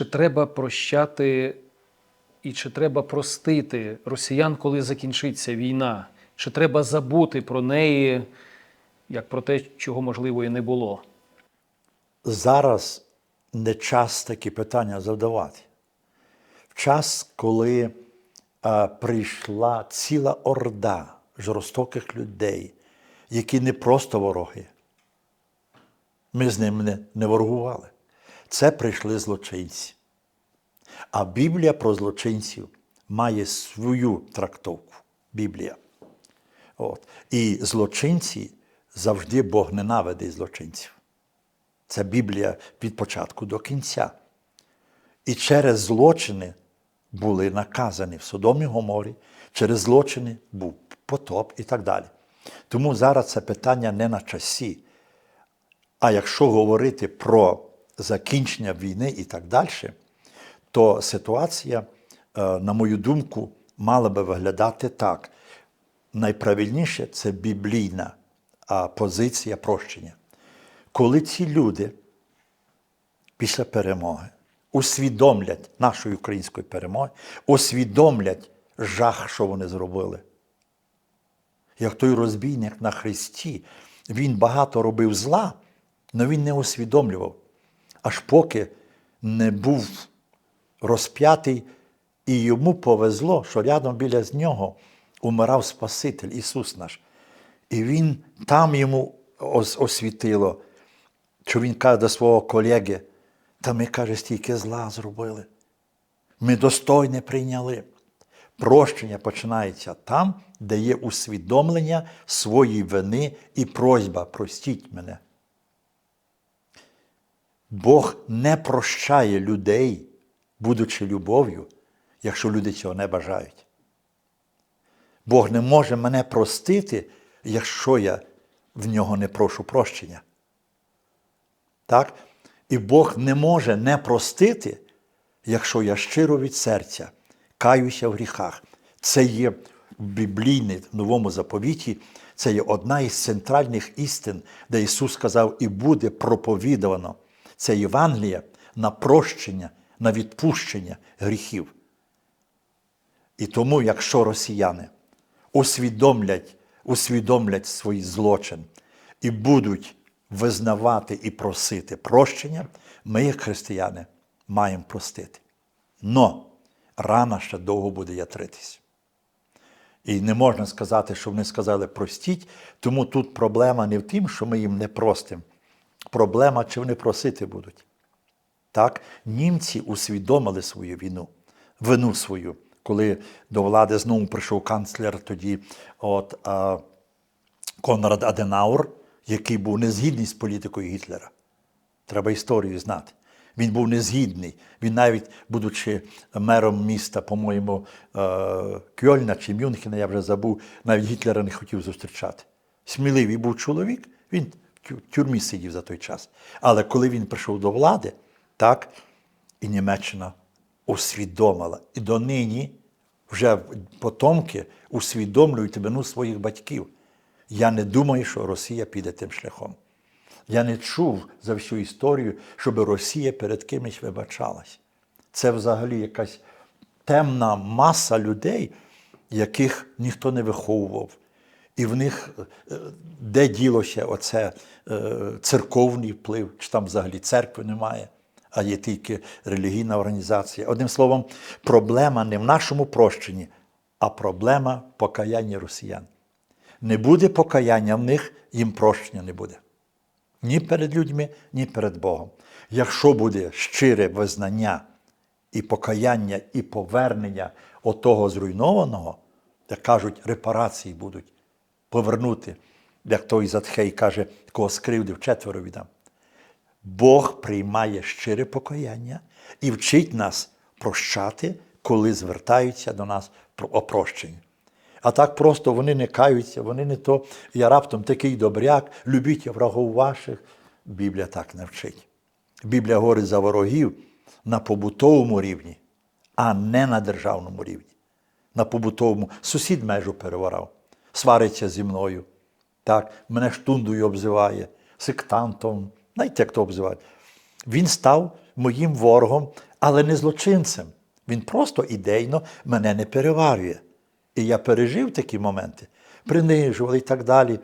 Чи треба прощати і чи треба простити росіян, коли закінчиться війна? Чи треба забути про неї, як про те, чого можливо і не було? зараз не час такі питання задавати. В час, коли е, прийшла ціла орда жорстоких людей, які не просто вороги. Ми з ними не, не ворогували. Це прийшли злочинці. А Біблія про злочинців має свою трактовку. Біблія. От. І злочинці завжди Бог ненавидить злочинців. Це Біблія від початку до кінця. І через злочини були наказані в Содомі Гоморі, через злочини був потоп і так далі. Тому зараз це питання не на часі. А якщо говорити про закінчення війни і так далі, то ситуація, е, на мою думку, мала би виглядати так. Найправильніше це біблійна позиція прощення. Коли ці люди після перемоги усвідомлять нашої української перемоги, усвідомлять жах, що вони зробили. Як той розбійник на Христі, він багато робив зла, але він не усвідомлював, аж поки не був розп'ятий, і йому повезло, що рядом біля нього умирав Спаситель Ісус наш. І він там йому освітило, що він каже до свого колеги, та ми, каже, стільки зла зробили. Ми достойне прийняли. Прощення починається там, де є усвідомлення своєї вини і просьба простіть мене. Бог не прощає людей, будучи любов'ю, якщо люди цього не бажають. Бог не може мене простити, якщо я в нього не прошу прощення. Так? І Бог не може не простити, якщо я щиро від серця каюся в гріхах. Це є в біблійній в новому заповіті, це є одна із центральних істин, де Ісус сказав, і буде проповідано. Це Євангеліє на прощення, на відпущення гріхів. І тому, якщо росіяни усвідомлять, усвідомлять свій злочин і будуть визнавати і просити прощення, ми, як християни, маємо простити. Но рана ще довго буде ятритись. І не можна сказати, що вони сказали простіть, тому тут проблема не в тім, що ми їм не простимо. Проблема, чи вони просити будуть. Так, німці усвідомили свою війну, вину свою, коли до влади знову прийшов канцлер тоді от, а, Конрад Аденаур, який був незгідний з політикою Гітлера. Треба історію знати. Він був незгідний. Він навіть, будучи мером міста, по-моєму, е, Кьольна чи Мюнхена, я вже забув, навіть Гітлера не хотів зустрічати. Сміливий був чоловік, він в тюрмі сидів за той час. Але коли він прийшов до влади, так, і Німеччина усвідомила. І донині вже потомки усвідомлюють вину своїх батьків. Я не думаю, що Росія піде тим шляхом. Я не чув за всю історію, щоб Росія перед кимось вибачалась. Це взагалі якась темна маса людей, яких ніхто не виховував. І в них е, де ділося оце е, церковний вплив, чи там взагалі церкви немає, а є тільки релігійна організація. Одним словом, проблема не в нашому прощенні, а проблема покаяння росіян. Не буде покаяння в них, їм прощення не буде. Ні перед людьми, ні перед Богом. Якщо буде щире визнання і покаяння, і повернення отого зруйнованого, як кажуть, репарації будуть повернути, як той Затхей каже, кого скривдив, четверо віддам. Бог приймає щире покаяння і вчить нас прощати, коли звертаються до нас про опрощення. А так просто вони не каються, вони не то, я раптом такий добряк, любіть врагов ваших. Біблія так не вчить. Біблія говорить за ворогів на побутовому рівні, а не на державному рівні. На побутовому сусід межу переворав, свариться зі мною. Так, мене штундою обзиває, сектантом, знаєте, як то обзиває. Він став моїм ворогом, але не злочинцем. Він просто ідейно мене не переварює. І я пережив такі моменти, принижували і так далі.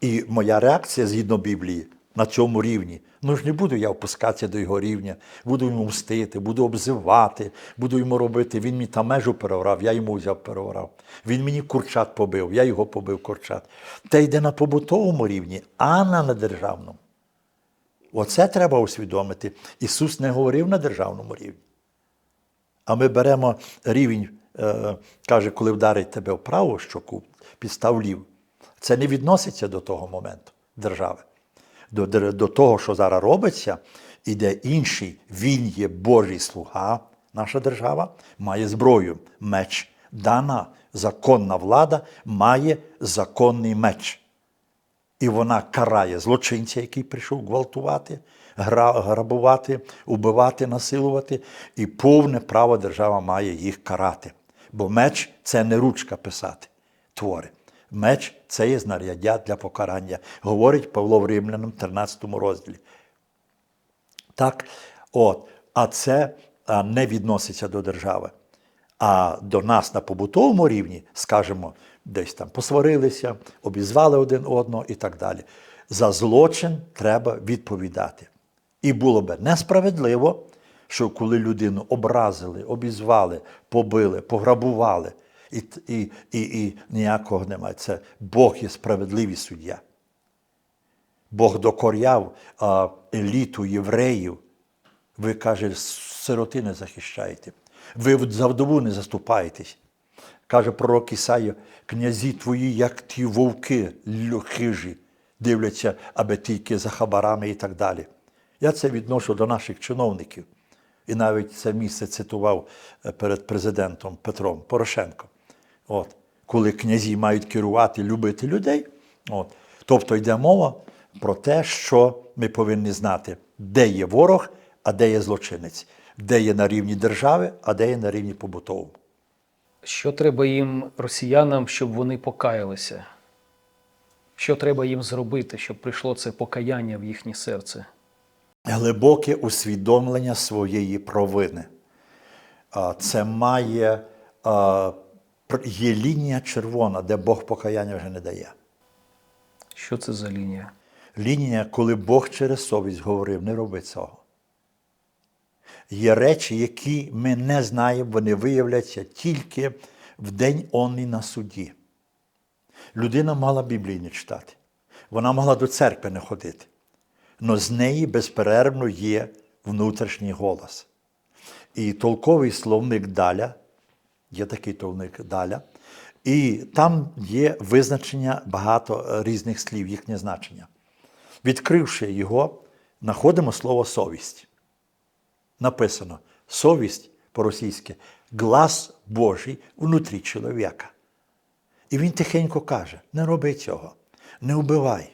І моя реакція згідно Біблії на цьому рівні. Ну ж не буду я опускатися до його рівня, буду йому мстити, буду обзивати, буду йому робити. Він мені там межу переорав, я йому взяв переорав. Він мені курчат побив, я його побив курчат. Те йде на побутовому рівні, а на державному. Оце треба усвідомити. Ісус не говорив на державному рівні. А ми беремо рівень, е, каже, коли вдарить тебе в праву щоку, підстав лів. Це не відноситься до того моменту держави. До, до того, що зараз робиться, іде інший. Він є Божий слуга, наша держава, має зброю, меч. Дана законна влада має законний меч. І вона карає злочинця, який прийшов гвалтувати, грабувати, убивати, насилувати, і повне право держава має їх карати. Бо меч це не ручка писати твори. Меч це є знаряддя для покарання, говорить Павло в Римлянам 13 розділі. Так, от, а це не відноситься до держави. А до нас на побутовому рівні, скажімо, десь там посварилися, обізвали один одного і так далі. За злочин треба відповідати. І було би несправедливо, що коли людину образили, обізвали, побили, пограбували, і, і, і, і ніякого немає. Це Бог є справедливий суддя. Бог докоряв а, еліту євреїв. Ви, каже, сироти не захищаєте. Ви за вдову не заступаєтесь. Каже пророк Ісая, князі твої, як ті вовки хижі, дивляться, аби тільки за хабарами і так далі. Я це відношу до наших чиновників. І навіть це місце цитував е, перед президентом Петром Порошенком. От. Коли князі мають керувати, любити людей. От. Тобто йде мова про те, що ми повинні знати, де є ворог, а де є злочинець, де є на рівні держави, а де є на рівні побутовому. Що треба їм, росіянам, щоб вони покаялися? Що треба їм зробити, щоб прийшло це покаяння в їхнє серце? глибоке усвідомлення своєї провини. Це має є лінія червона, де Бог покаяння вже не дає. Що це за лінія? Лінія, коли Бог через совість говорив, не роби цього. Є речі, які ми не знаємо, вони виявляться тільки в день онний на суді. Людина мала Біблії не читати, вона могла до церкви не ходити. але з неї безперервно є внутрішній голос. І толковий словник Даля, є такий толник Даля, і там є визначення багато е, різних слів, їхнє значення. Відкривши його, знаходимо слово совість. Написано совість по-російськи глас Божий внутрі чоловіка. І він тихенько каже: не роби цього, не вбивай.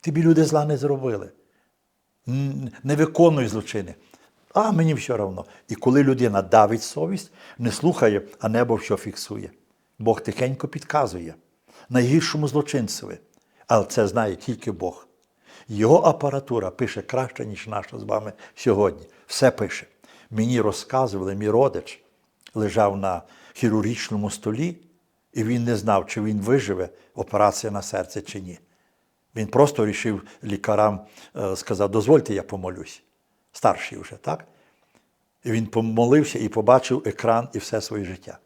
Тобі люди зла не зробили. Не виконуй злочини. А мені все одно. І коли людина давить совість, не слухає, а небо все фіксує. Бог тихенько підказує найгіршому злочинцеві. Але це знає тільки Бог. Його апаратура пише краще, ніж наша з вами сьогодні. Все пише. Мені розказували, мій родич лежав на хірургічному столі, і він не знав, чи він виживе операція на серце чи ні. Він просто вирішив лікарам, е, сказав, дозвольте, я помолюсь. Старший вже, так? І він помолився і побачив екран і все своє життя.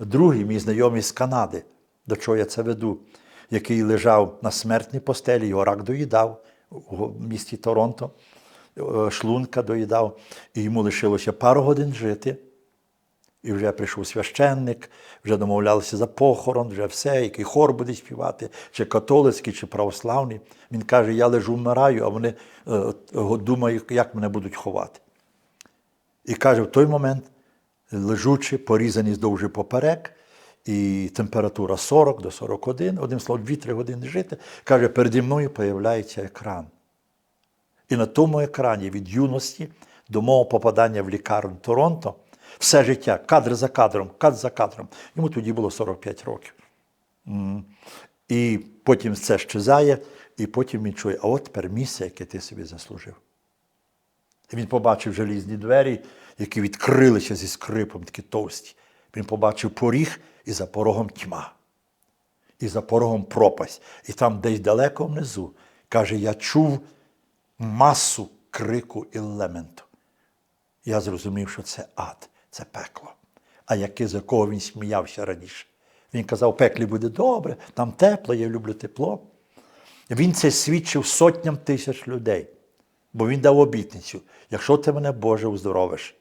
Другий, мій знайомий з Канади, до чого я це веду, який лежав на смертній постелі, його рак доїдав у місті Торонто, е, шлунка доїдав, і йому лишилося пару годин жити. І вже прийшов священник, вже домовлялися за похорон, вже все, який хор буде співати, чи католицький, чи православний. Він каже: я лежу вмираю, а вони е, думають, як мене будуть ховати. І каже, в той момент, лежучи, порізаний здовж поперек, і температура 40 до 41, одним словом, 2-3 години жити, каже, переді мною появляється екран. І на тому екрані від юності до мого попадання в лікарню Торонто все життя, кадр за кадром, кадр за кадром. Йому тоді було 45 років. І потім це щезає, і потім він чує, а от тепер місце, яке ти собі заслужив. Він побачив желізні двері, які відкрилися зі скрипом, такі товсті. Він побачив поріг і за порогом тьма. І за порогом пропасть. І там десь далеко внизу, каже, я чув масу крику і лементу. Я зрозумів, що це ад, це пекло. А яке, з якого він сміявся раніше. Він казав, пеклі буде добре, там тепло, я люблю тепло. Він це свідчив сотням тисяч людей. Бо він дав обітницю: якщо ти мене, Боже, уздоровиш,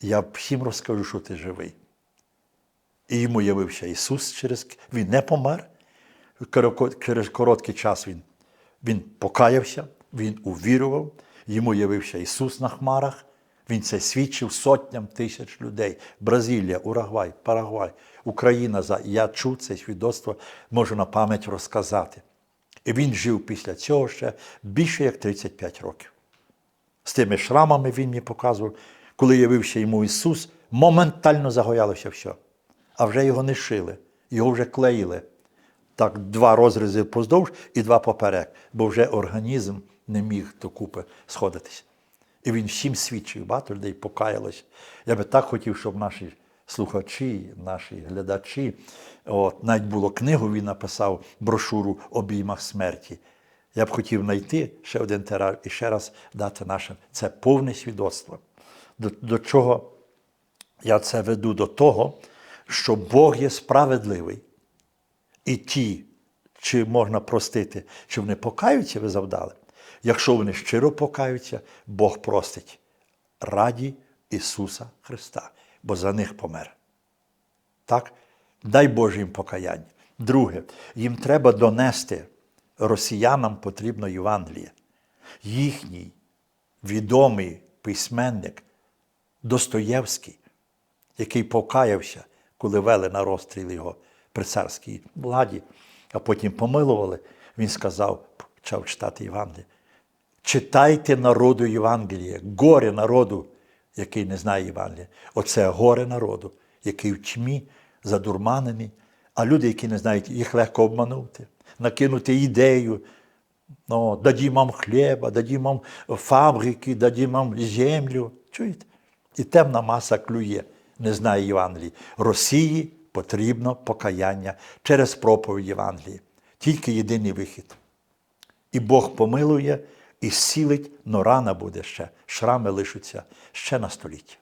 я всім розкажу, що ти живий. І йому явився Ісус через Він не помер. Через короткий час він, він покаявся, він увірував, йому явився Ісус на хмарах. Він це свідчив сотням тисяч людей. Бразилія, Уругвай, Парагвай, Україна. Я чув це свідоцтво, можу на пам'ять розказати. І він жив після цього ще більше як 35 років. З тими шрамами він мені показував, коли явився йому Ісус, моментально загоялося все. А вже його не шили, його вже клеїли. Так, два розрізи поздовж і два поперек, бо вже організм не міг докупи сходитися. І він всім свідчив, багато людей покаялось. Я би так хотів, щоб наші слухачі, наші глядачі, от, навіть було книгу, він написав брошуру обіймах смерті. Я б хотів знайти ще один тираж і ще раз дати нашим. Це повне свідоцтво. До, до чого я це веду? До того, що Бог є справедливий. І ті, чи можна простити, чи вони покаються, ви завдали. Якщо вони щиро покаються, Бог простить раді Ісуса Христа, бо за них помер. Так? Дай Боже їм покаяння. Друге, їм треба донести росіянам потрібно Євангеліє. Їхній відомий письменник Достоєвський, який покаявся, коли вели на розстріл його при царській владі, а потім помилували, він сказав, почав читати Євангеліє. Читайте народу Євангеліє, горе народу, який не знає Євангелія. Оце горе народу, який в тьмі задурманений, а люди, які не знають, їх легко обманути, накинути ідею. Ну, дадім вам хліба, дадім вам фабрики, дадім вам землю. Чуєте? І темна маса клює, не знає Євангелії. Росії потрібно покаяння через проповідь Євангелії. Тільки єдиний вихід. І Бог помилує і сілить, но рана буде ще, шрами лишаться ще на століття.